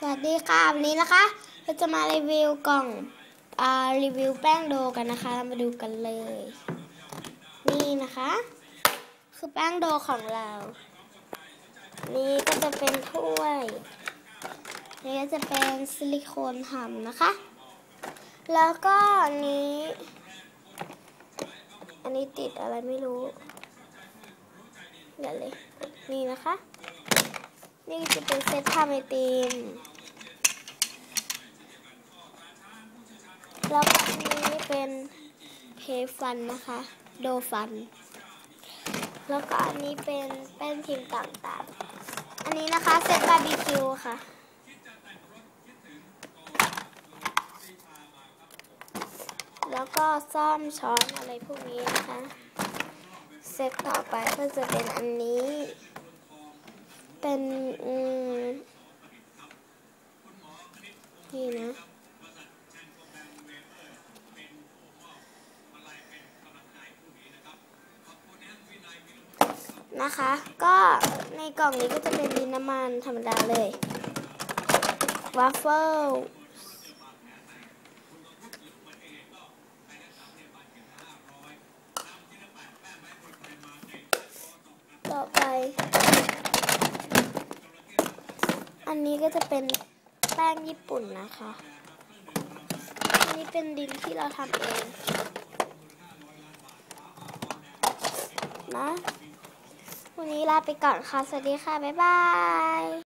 สวัสดีค่ะวันนี้นะคะ เราจะมารีวิวกล่องอ่ารีวิวแป้งโดกันนะคะเรามาดูกันเลย นี่นะคะ คือแป้งโดของเรา นี่ก็จะเป็นถ้วย นี่ก็จะเป็นซิลิโคนทำนะคะ แล้วก็อันนี้ อันนี้ติดอะไรไม่รู้เดี๋ยวเลยนี่นะคะ นี่จะเป็นเซตทำไอติมแล้วก็อันนี้เป็นเพฟันนะคะ โดฟัน แล้วก็อันนี้เป็นแป้นพิมพ์ต่างๆ อันนี้นะคะเซตบาร์บีคิวค่ะแล้วก็ซ่อมช้อนอะไรพวกนี้นะคะ เซตต่อไปก็จะเป็นอันนี้ เป็นอืมนี่นะนะคะ ก็ในกล่องนี้ก็จะเป็นดินน้ำมันธรรมดาเลยวาฟเฟิลต่อไป นนี้ก็จะเป็นแป้งญี่ปุ่นนะคะ อันนี้เป็นดินที่เราทำเองนะวันนี้ลาไปก่อนค่ะ สวัสดีค่ะ บ๊ายบาย